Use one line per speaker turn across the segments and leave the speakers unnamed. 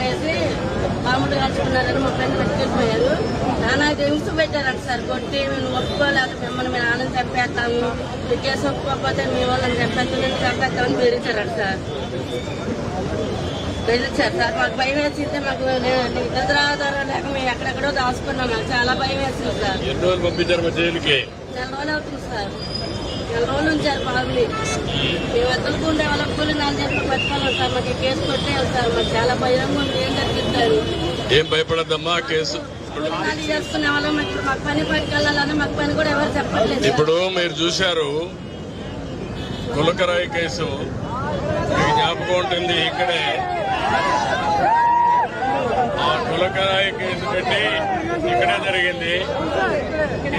అనేసి బాంబులు కాల్చుకున్నారని మా ఫ్రెండ్ పెట్టుకెళ్ళిపోయారు నానా హింస పెట్టారంట సార్ కొట్టి మేము ఒప్పుకోలేదు మిమ్మల్ని మీ నాన్నని చంపేస్తాము ఈ కేసు ఒప్పుకోకపోతే మీ వాళ్ళని చంపేస్తాం నేను చంపేస్తామని బెదిరించారంట సార్. బెదిరించారు సార్. మాకు భయం వేసింది మాకు నిద్రాధారం లేక మేము ఎక్కడెక్కడో దాచుకున్నాం. మాకు చాలా భయం వేసింది సార్. నెల రోజులు అవుతుంది సార్. నెల రోజులు ఉంచారు బాబుని మేము వదులుకుంటే వాళ్ళ కూలి నాలుగు చేతులు పట్టుకోవాలి సార్. మాకు కేసు కొట్టేయాలి సార్. మాకు చాలా భయంగా ఉంది. ఏం జరిగిస్తారు?
ఏం భయపడద్దమ్మా కేసు?
కూలి చేసుకునే వాళ్ళం. ఇప్పుడు మాకు పని పట్టుకెళ్ళాలని మాకు పని కూడా ఎవరు చెప్పట్లేదు.
ఇప్పుడు మీరు చూశారు కులకరాయి కేసు. మీకు జ్ఞాపకం ఉంటుంది ఇక్కడే. ఆ కులకరాయి కేసు పెట్టి ఇక్కడే జరిగింది.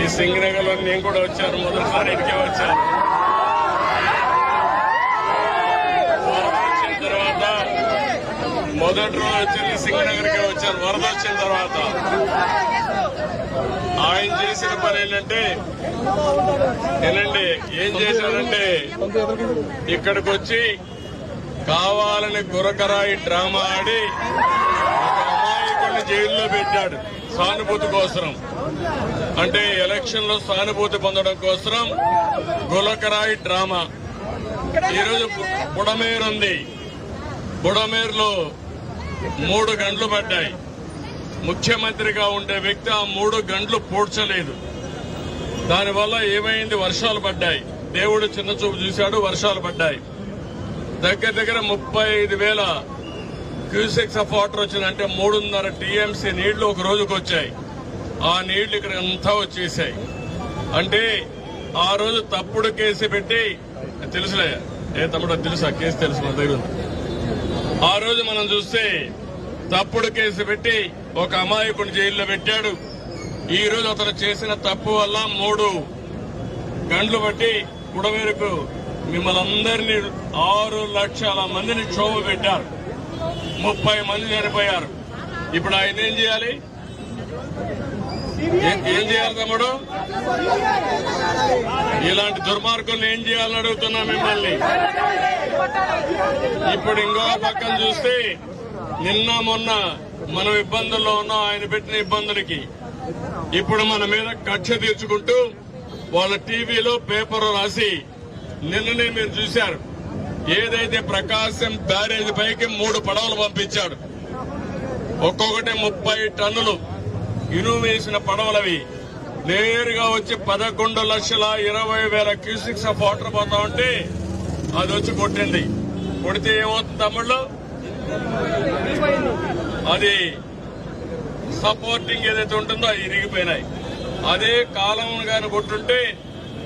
ఈ సింగనగర్లో నేను కూడా వచ్చాను. మొదటిసారి ఇదికే వచ్చాను వరద వచ్చిన తర్వాత మొదటి రోజు వచ్చింది సింగనగర్కే వచ్చారు. వరద వచ్చిన తర్వాత ఆయన చేసిన పని ఏంటంటే ఏనండి ఏం చేశారంటే ఇక్కడికి వచ్చి కావాలని గురకరాయి డ్రామా ఆడి ఒక అమాయకుడిని జైల్లో పెట్టాడు సానుభూతి కోసం అంటే ఎలక్షన్లో సానుభూతి పొందడం కోసం గులకరాయి డ్రామా. ఈరోజు బు- బుడమేరు ఉంది బుడమేరులో మూడు గంటలు పడ్డాయి. ముఖ్యమంత్రిగా ఉండే వ్యక్తి ఆ మూడు గంటలు పూడ్చలేదు. దానివల్ల ఏమైంది? వర్షాలు పడ్డాయి. దేవుడు చిన్న చూపు చూశాడు వర్షాలు పడ్డాయి. దగ్గర దగ్గర ముప్పై ఐదు వేల క్యూసెక్స్ ఆఫ్ వాటర్ వచ్చిందంటే మూడున్నర టీఎంసీ నీళ్ళు ఒక రోజుకు వచ్చాయి. ఆ నీళ్ళు ఇక్కడ అంతా వచ్చేసాయి. అంటే ఆ రోజు తప్పుడు కేసు పెట్టి తెలుసులే ఏ తమ్ముడు తెలుసా తెలుసు ఆ కేసు తెలుసు మన దగ్గర ఉంది. ఆ రోజు మనం చూస్తే తప్పుడు కేసు పెట్టి ఒక అమాయకుని జైల్లో పెట్టాడు. ఈ రోజు అతను చేసిన తప్పు వల్ల మూడు గండ్లు బట్టి కుడవేరుకు మిమ్మల్ని అందరినీ ఆరు లక్షల మందిని క్షోభ పెట్టారు. ముప్పై మంది చనిపోయారు. ఇప్పుడు ఆయన ఏం చేయాలి? ఏం- చేయాలి తమ్ముడు? ఇలాంటి దుర్మార్గుల్ని ఏం చేయాలని అడుగుతున్నా మిమ్మల్ని? ఇప్పుడు ఇంకో పక్కన చూస్తే నిన్న మొన్న మనం ఇబ్బందుల్లో ఉన్నాం ఆయన పెట్టిన ఇబ్బందులకి. ఇప్పుడు మన మీద కక్ష తీర్చుకుంటూ వాళ్ళ టీవీలో పేపర్ రాసి నిన్ననే మీరు చూశారు. ఏదైతే ప్రకాశం బ్యారేజ్ పైకి మూడు పడవలు పంపించాడు. ఒక్కొక్కటి ముప్పై టన్నులు. ఇనుము వేసిన పడవలవి. నేరుగా వచ్చి పదకొండు లక్షల ఇరవై వేల క్యూసిక్స్ ఆఫ్ వాటర్ పోతా ఉంటే అది వచ్చి కొట్టింది. కొడితే ఏమవుతుంది తమ్ముళ్ళు? అది సపోర్టింగ్ ఏదైతే ఉంటుందో అది ఇరిగిపోయినాయి. అదే కాలం గాని కొట్టుంటే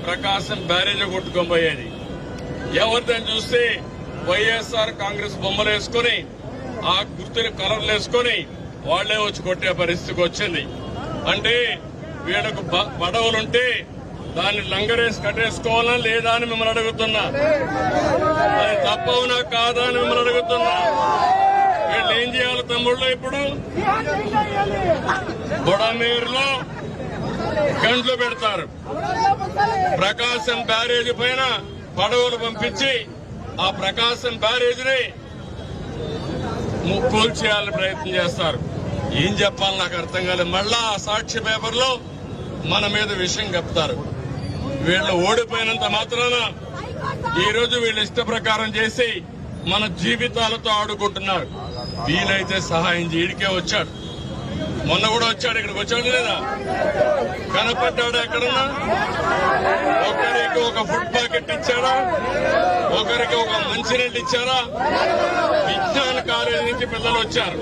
ప్రకాశం బ్యారేజ్ కొట్టుకోబోయేది ఎవరిదని చూస్తే వైఎస్ఆర్ కాంగ్రెస్ బొమ్మలు వేసుకొని ఆ గుర్తుని కలర్లు వేసుకొని వాళ్ళే వచ్చి కొట్టే పరిస్థితికి వచ్చింది. అంటే వీళ్ళకు పడవలుంటే దాన్ని లంగరేసి కట్టేసుకోవాలా లేదా అని మిమ్మల్ని అడుగుతున్నా. అది తప్పవునా కాదా అని మిమ్మల్ని అడుగుతున్నా. వీళ్ళు ఏం చేయాలి తమ్ముళ్ళు ఇప్పుడు? బుడమేరులో గండ్లు పెడతారు. ప్రకాశం బ్యారేజ్ పైన పడవలు పంపించి ఆ ప్రకాశం బ్యారేజ్ని కూల్చేయాలని ప్రయత్నం చేస్తారు. ఏం చెప్పాలి నాకు అర్థం కాలేదు. మళ్ళా ఆ సాక్షి పేపర్లో మన మీద విషయం చెప్తారు. వీళ్ళు ఓడిపోయినంత మాత్రాన ఈరోజు వీళ్ళు ఇష్ట ప్రకారం చేసి మన జీవితాలతో ఆడుకుంటున్నారు. వీలైతే సహాయం చేయడికే వచ్చాడు. మొన్న కూడా వచ్చాడు. ఇక్కడికి వచ్చాడు లేదా? కనపడ్డాడు ఎక్కడన్నా? ఒకరికి ఒక ఫుడ్ ప్యాకెట్ ఇచ్చారా ఒకరికి ఒక మంచినీళ్ళు ఇచ్చారా? విజ్ఞాన కాలేజీ నుంచి పిల్లలు వచ్చారు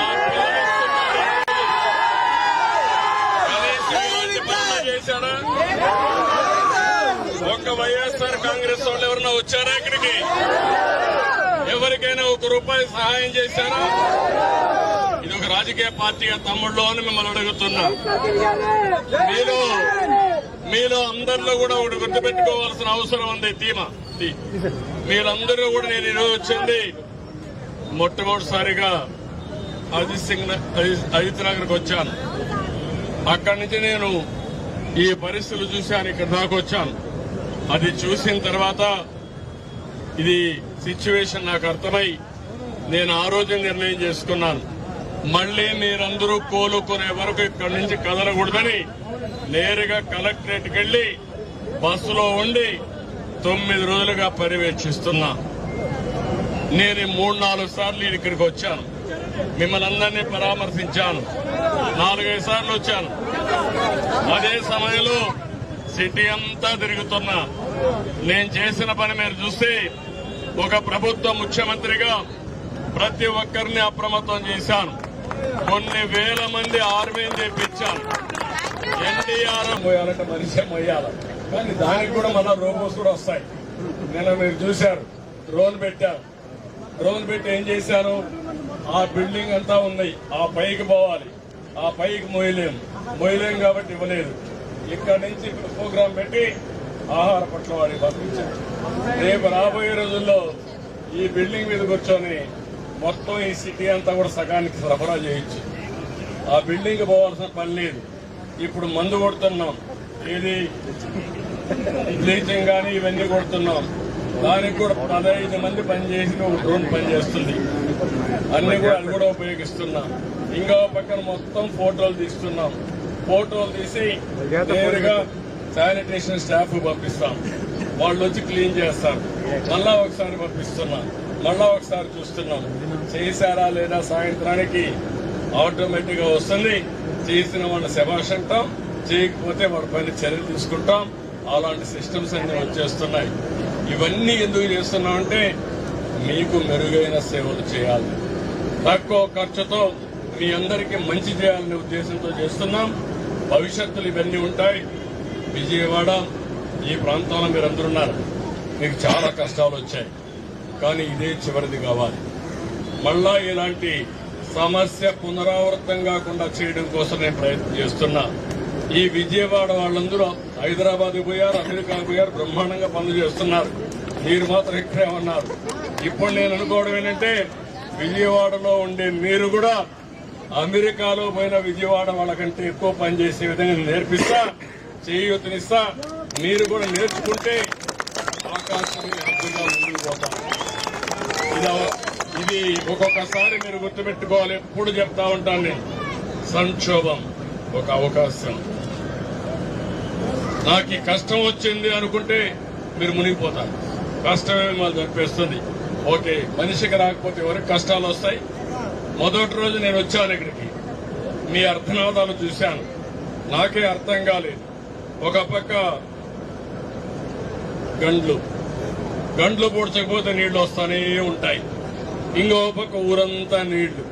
ఆ పిల్లలు కనీసం ఇలాంటి పనులు చేశాడా వైఎస్ఆర్ కాంగ్రెస్ వాళ్ళు ఎవరన్నా వచ్చారా ఇక్కడికి? ఎవరికైనా ఒక రూపాయి సహాయం చేశారా? ఇది ఒక రాజకీయ పార్టీగా తమ్ముళ్ళు అని మిమ్మల్ని అడుగుతున్నా. మీలో మీలో అందరిలో కూడా ఒకటి గుర్తుపెట్టుకోవాల్సిన అవసరం ఉంది. తీమ మీరందరూ కూడా నేను ఈరోజు వచ్చింది మొట్టమొదటిసారిగా అజిత్ సింగ్ అజిత్ అజిత్ నగర్కి వచ్చాను. అక్కడి నుంచి నేను ఈ పరిస్థితులు చూశాను ఇక్కడ దాకా వచ్చాను. అది చూసిన తర్వాత ఇది సిచ్యువేషన్ నాకు అర్థమై నేను ఆ రోజు నిర్ణయం చేసుకున్నాను. మళ్ళీ మీరందరూ కోలుకునే వరకు ఇక్కడి నుంచి కదలకూడదని నేరుగా కలెక్టరేట్కి వెళ్ళి బస్సులో ఉండి తొమ్మిది రోజులుగా పర్యవేక్షిస్తున్నా. నేను మూడు నాలుగు సార్లు ఇక్కడికి వచ్చాను. మిమ్మల్ని అందరినీ పరామర్శించాను. నాలుగైదు సార్లు వచ్చాను. అదే సమయంలో సిటీ అంతా తిరుగుతున్నా. నేను చేసిన పని మీరు చూస్తే ఒక ప్రభుత్వ ముఖ్యమంత్రిగా ప్రతి ఒక్కరిని అప్రమత్తం చేశాను. కొన్ని వేల మంది ఆర్మీని తెప్పించాను. ఎన్డీఆర్ పోయాలంటే మనిషి మొయ్యాల. కానీ దానికి కూడా మళ్ళా రోబోస్ కూడా వస్తాయి. నిన్న మీరు చూశారు డ్రోన్ పెట్టారు. డ్రోన్ పెట్టి ఏం చేశారు? ఆ బిల్డింగ్ అంతా ఉన్నాయి ఆ పైకి పోవాలి. ఆ పైకి మోయలేం మోయలేం కాబట్టి ఇవ్వలేదు. ఇక్కడ నుంచి ప్రోగ్రాం పెట్టి ఆహార పట్ల వాడికి పంపించారు రేపు రాబోయే రోజుల్లో ఈ బిల్డింగ్ మీద కూర్చొని మొత్తం ఈ సిటీ అంతా కూడా సగానికి సరఫరా చేయొచ్చు ఆ బిల్డింగ్ పోవాల్సిన పని లేదు. ఇప్పుడు మందు కొడుతున్నాం. ఏది? బ్లీచింగ్ కానీ ఇవన్నీ కొడుతున్నాం. దానికి కూడా పదహైదు మంది పనిచేసి ఒక డ్రోన్ పనిచేస్తుంది అన్ని కూడా అది కూడా ఉపయోగిస్తున్నాం. ఇంకా పక్కన మొత్తం ఫోటోలు తీస్తున్నాం. ఫోటోలు తీసి నేరుగా శానిటేషన్ స్టాఫ్ పంపిస్తాం. వాళ్ళు వచ్చి క్లీన్ చేస్తారు. మళ్ళా ఒకసారి పంపిస్తున్నాం. మళ్ళా ఒకసారి చూస్తున్నాం. చేశారా లేదా సాయంత్రానికి? ఆటోమేటిక్గా వస్తుంది. చేసిన వాళ్ళ శభాష్ అంటాం. చేయకపోతే వాళ్ళ పైన చర్యలు తీసుకుంటాం. అలాంటి సిస్టమ్స్ అన్ని వచ్చేస్తున్నాయి. ఇవన్నీ ఎందుకు చేస్తున్నామంటే మీకు మెరుగైన సేవలు చేయాలి. తక్కువ ఖర్చుతో మీ అందరికీ మంచి చేయాలనే ఉద్దేశంతో చేస్తున్నాం. భవిష్యత్తులు ఇవన్నీ ఉంటాయి. విజయవాడ ఈ ప్రాంతంలో మీరందరున్నారు. మీకు చాలా కష్టాలు వచ్చాయి. కానీ ఇదే చివరిది కావాలి. మళ్ళా ఇలాంటి సమస్య పునరావృతం కాకుండా చేయడం కోసం నేను ప్రయత్నం చేస్తున్నా. ఈ విజయవాడ వాళ్ళందరూ హైదరాబాద్ పోయారు అమెరికా పోయారు బ్రహ్మాండంగా పనులు చేస్తున్నారు. మీరు మాత్రం ఇక్కడే ఉన్నారు. ఇప్పుడు నేను అనుకోవడం ఏంటంటే విజయవాడలో ఉండే మీరు కూడా అమెరికాలో పోయిన విజయవాడ వాళ్ళకంటే ఎక్కువ పని చేసే విధంగా నేర్పిస్తా చేయూతనిస్తా. మీరు కూడా నేర్చుకుంటే ఆకాశం ఎత్తుగా ముందుకు పోతాం. ఇది ఇది ఒక్కొక్కసారి మీరు గుర్తుపెట్టుకోవాలి ఎప్పుడు చెప్తా ఉంటాను నేను. సంక్షోభం ఒక అవకాశం. నాకు ఈ కష్టం వచ్చింది అనుకుంటే మీరు మునిగిపోతారు. కష్టమే మిమ్మల్ని చంపేస్తుంది ఓకే మనిషికి రాకపోతే ఎవరికి కష్టాలు వస్తాయి? మొదటి రోజు నేను వచ్చాను ఇక్కడికి. మీ అర్థనాదాలు చూశాను. నాకే అర్థం కాలేదు. ఒక పక్క గండ్లు. గండ్లు పూడ్చకపోతే నీళ్ళు వస్తానే ఉంటాయి. ఇంకో పక్క ఊరంతా నీళ్ళు.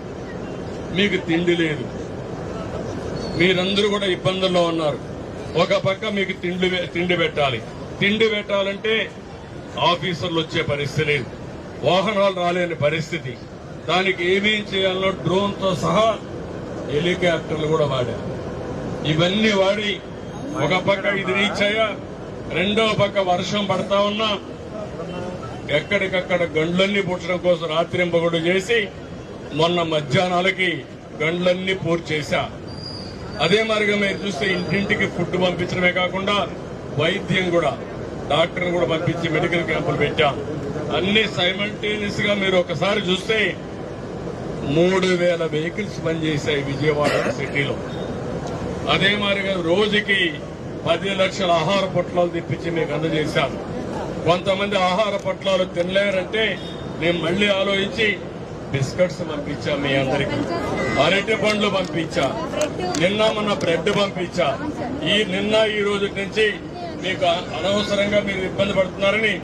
మీకు తిండి లేదు. మీరందరూ కూడా ఇబ్బందుల్లో ఉన్నారు. ఒక పక్క మీకు తిండి తిండి పెట్టాలి. తిండి పెట్టాలంటే ఆఫీసర్లు వచ్చే పరిస్థితి లేదు. వాహనాలు రాలేని పరిస్థితి. దానికి ఏమేం చేయాలో డ్రోన్తో సహా హెలికాప్టర్లు కూడా వాడారు. ఇవన్నీ వాడి ఒక పక్క ఇది రీచ్ అయ్యా రెండో పక్క వర్షం పడతా ఉన్నా ఎక్కడికక్కడ గండ్లన్నీ పుట్టడం కోసం రాత్రింపగుడు చేసి మొన్న మధ్యాహ్నాలకి గండ్లన్నీ పూర్తి చేశా. అదే మరిగా మీరు చూస్తే ఇంటింటికి ఫుడ్ పంపించడమే కాకుండా వైద్యం కూడా డాక్టర్ కూడా పంపించి మెడికల్ క్యాంపులు పెట్టాం. అన్ని సైమల్టేనియస్గా మీరు ఒకసారి చూస్తే మూడు వేల వెహికల్స్ పనిచేశాయి విజయవాడ సిటీలో. అదే మాదిరిగా రోజుకి పది లక్షల ఆహార పొట్లాలు తెప్పించి మీకు అందజేశాను. కొంతమంది ఆహార పొట్లాలు తినలేరంటే నేను మళ్ళీ ఆలోచించి బిస్కెట్స్ పంపించా మీ అందరికి. అరటి పండ్లు పంపించా. నిన్న మొన్న బ్రెడ్ పంపించా. ఈ నిన్న ఈ రోజు నుంచి మీకు అనవసరంగా మీరు ఇబ్బంది పడుతున్నారని